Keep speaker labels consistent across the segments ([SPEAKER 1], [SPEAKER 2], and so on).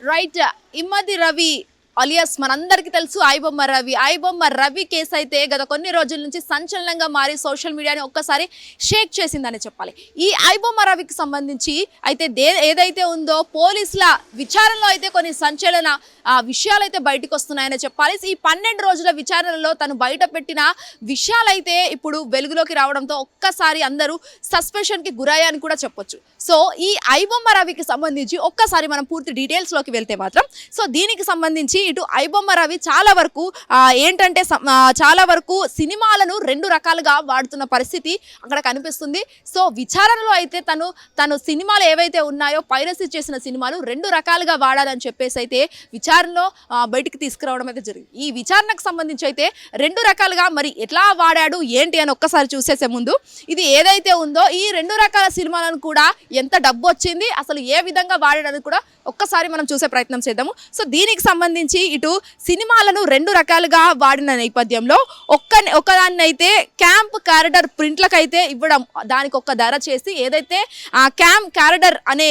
[SPEAKER 1] Right இம்மதி Ravi alias మనందరికీ తెలుసు iBomma Ravi. IBomma Ravi case అయితే గత కొన్ని రోజుల నుంచి సంచలనంగా మారి సోషల్ మీడియాని ఒక్కసారి షేక్ చేసిందని చెప్పాలి. ఈ ఐబొమ్మ రవికి సంబంధించి అయితే దే ఏదైతే ఉందో పోలీసుల విచారణలో అయితే కొన్ని సంచలన ఆ, విషయాలు అయితే బయటకు వస్తున్నాయని చెప్పాలి. ఈ పన్నెండు రోజుల విచారణలో తను బయట పెట్టిన విషయాలైతే ఇప్పుడు వెలుగులోకి రావడంతో ఒక్కసారి అందరూ సస్పెషన్కి గురయ్యాయని కూడా చెప్పొచ్చు. సో ఈ ఐబొమ్మ రవికి సంబంధించి ఒక్కసారి మనం పూర్తి డీటెయిల్స్లోకి వెళ్తే మాత్రం సో దీనికి సంబంధించి ఇటు ఐబొమ్మ రవి చాలా వరకు ఏంటంటే చాలా వరకు సినిమాలను రెండు రకాలుగా వాడుతున్న పరిస్థితి అక్కడ కనిపిస్తుంది. సో విచారణలో అయితే తను తను సినిమాలు ఏవైతే ఉన్నాయో పైరసీ చేసిన సినిమాలు రెండు రకాలుగా వాడాలని చెప్పేసి అయితే విచారణలో బయటికి తీసుకురావడం అయితే జరిగింది. ఈ విచారణకు సంబంధించి అయితే రెండు రకాలుగా మరి ఎట్లా వాడాడు ఏంటి అని ఒక్కసారి చూసేసే ముందు ఇది ఏదైతే ఉందో ఈ రెండు రకాల సినిమాలను కూడా ఎంత డబ్బు వచ్చింది అసలు ఏ విధంగా వాడాడని కూడా ఒక్కసారి మనం చూసే ప్రయత్నం చేద్దాము. సో దీనికి సంబంధించి ఇటు సినిమాలను రెండు రకాలుగా వాడిన నేపథ్యంలో ఒక్క ఒకదాన్ని అయితే క్యాంప్ క్యారెడర్ ప్రింట్లకైతే ఇవ్వడం దానికి ఒక ధర చేసి ఏదైతే ఆ క్యాంప్ క్యారెడర్ అనే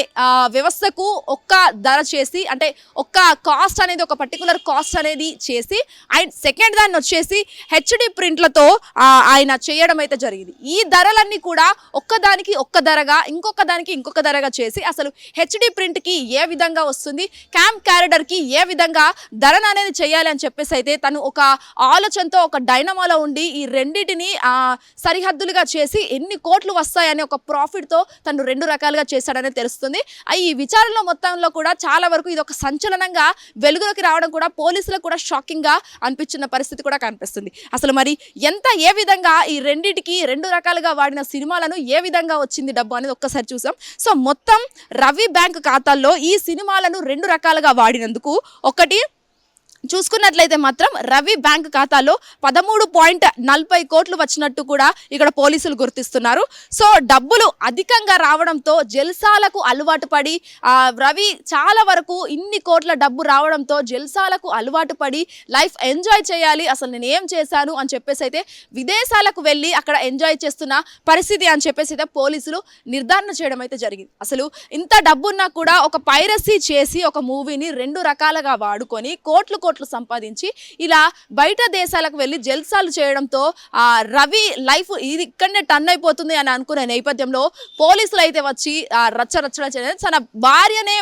[SPEAKER 1] వ్యవస్థకు ఒక్క ధర చేసి అంటే ఒక్క కాస్ట్ అనేది ఒక పర్టికులర్ కాస్ట్ అనేది చేసి అండ్ సెకండ్ దాన్ని వచ్చేసి హెచ్డి ప్రింట్లతో ఆయన చేయడం అయితే జరిగింది. ఈ ధరలన్నీ కూడా ఒక్కదానికి ఒక్క ధరగా ఇంకొక దానికి ఇంకొక ధరగా చేసి అసలు హెచ్డి ప్రింట్కి ఏ విధంగా వస్తుంది. క్యాంప్ క్యారెడర్కి ఏ విధంగా ధరణ అనేది చేయాలి అని చెప్పేసి అయితే తను ఒక ఆలోచనతో ఒక డైనమాలో ఉండి ఈ రెండింటిని సరిహద్దులుగా చేసి ఎన్ని కోట్లు వస్తాయని ఒక ప్రాఫిట్తో తను రెండు రకాలుగా చేశాడని తెలుస్తుంది. ఈ విచారణలో మొత్తంలో కూడా చాలా వరకు ఇది ఒక సంచలనంగా వెలుగులోకి రావడం కూడా పోలీసులకు కూడా షాకింగ్గా అనిపించిన పరిస్థితి కూడా కనిపిస్తుంది. అసలు మరి ఎంత ఏ విధంగా ఈ రెండింటికి రెండు రకాలుగా వాడిన సినిమాలను ఏ విధంగా వచ్చింది డబ్బు అనేది ఒక్కసారి చూసాం. సో మొత్తం రవి బ్యాంక్ ఖాతాల్లో ఈ సినిమాలను రెండు రకాలుగా వాడినందుకు ఒకటి చూసుకున్నట్లయితే మాత్రం రవి బ్యాంక్ ఖాతాలో పదమూడు పాయింట్ నలభై కోట్లు వచ్చినట్టు కూడా ఇక్కడ పోలీసులు గుర్తిస్తున్నారు. సో డబ్బులు అధికంగా రావడంతో జల్సాలకు అలవాటు పడి రవి చాలా వరకు ఇన్ని కోట్ల డబ్బు రావడంతో జల్సాలకు అలవాటు పడి లైఫ్ ఎంజాయ్ చేయాలి అసలు నేను ఏం చేశాను అని చెప్పేసి అయితే విదేశాలకు వెళ్ళి అక్కడ ఎంజాయ్ చేస్తున్న పరిస్థితి అని చెప్పేసి అయితే పోలీసులు నిర్ధారణ చేయడం అయితే జరిగింది. అసలు ఇంత డబ్బున్నా కూడా ఒక పైరసీ చేసి ఒక మూవీని రెండు రకాలుగా వాడుకొని కోట్లు కోట్లు సంపాదించి ఇలా బయట దేశాలకు వెళ్ళి జల్సాలు చేయడంతో ఆ రవి లైఫ్ ఇది ఇక్కడనే టర్న్ అయిపోతుంది అని అనుకునే నేపథ్యంలో పోలీసులు అయితే వచ్చి ఆ రచ్చ చేయడం తన భార్యనే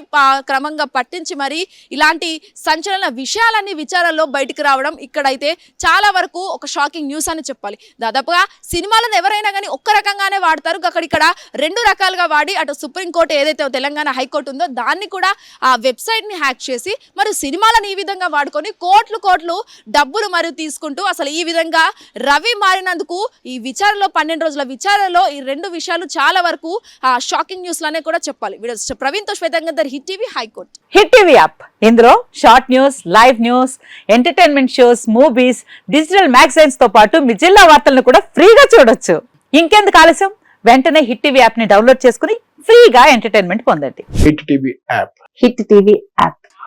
[SPEAKER 1] క్రమంగా పట్టించి మరి ఇలాంటి సంచలన విషయాలన్నీ విచారాల్లో బయటికి రావడం ఇక్కడైతే చాలా వరకు ఒక షాకింగ్ న్యూస్ అని చెప్పాలి. దాదాపుగా సినిమాలను ఎవరైనా కానీ ఒక్క రకంగానే వాడతారు. అక్కడ ఇక్కడ రెండు రకాలుగా వాడి అటు సుప్రీంకోర్టు ఏదైతే తెలంగాణ హైకోర్టు ఉందో దాన్ని కూడా ఆ వెబ్సైట్ని హ్యాక్ చేసి మరి సినిమాలను ఈ విధంగా వాడుకొని కోట్లు కోట్లు డబ్బులు మరియు తీసుకుంటూ అసలు ఈ విధంగా రవి మారినందుకు ఈ విచారణలో పన్నెండు రోజుల విచారణలో ఈ రెండు విషయాలు చాలా వరకు షాకింగ్ న్యూస్ లానే కూడా చెప్పాలి. వీడియో ప్రవీణ్తో శ్వేతంగర్ hit TV high court.
[SPEAKER 2] Hit TV app. ఇందులో short news live news entertainment shows movies digital మ్యాగజైన్స్తో పాటు మీ జిల్లా వార్తలను కూడా ఫ్రీగా చూడొచ్చు. ఇంకెందుకు ఆలస్యం? వెంటనే హిట్ టీవీ యాప్ని డౌన్లోడ్ చేసుకుని ఫ్రీగా ఎంటర్టైన్మెంట్ పొందండి.
[SPEAKER 3] Hit TV app.
[SPEAKER 2] Hit TV app.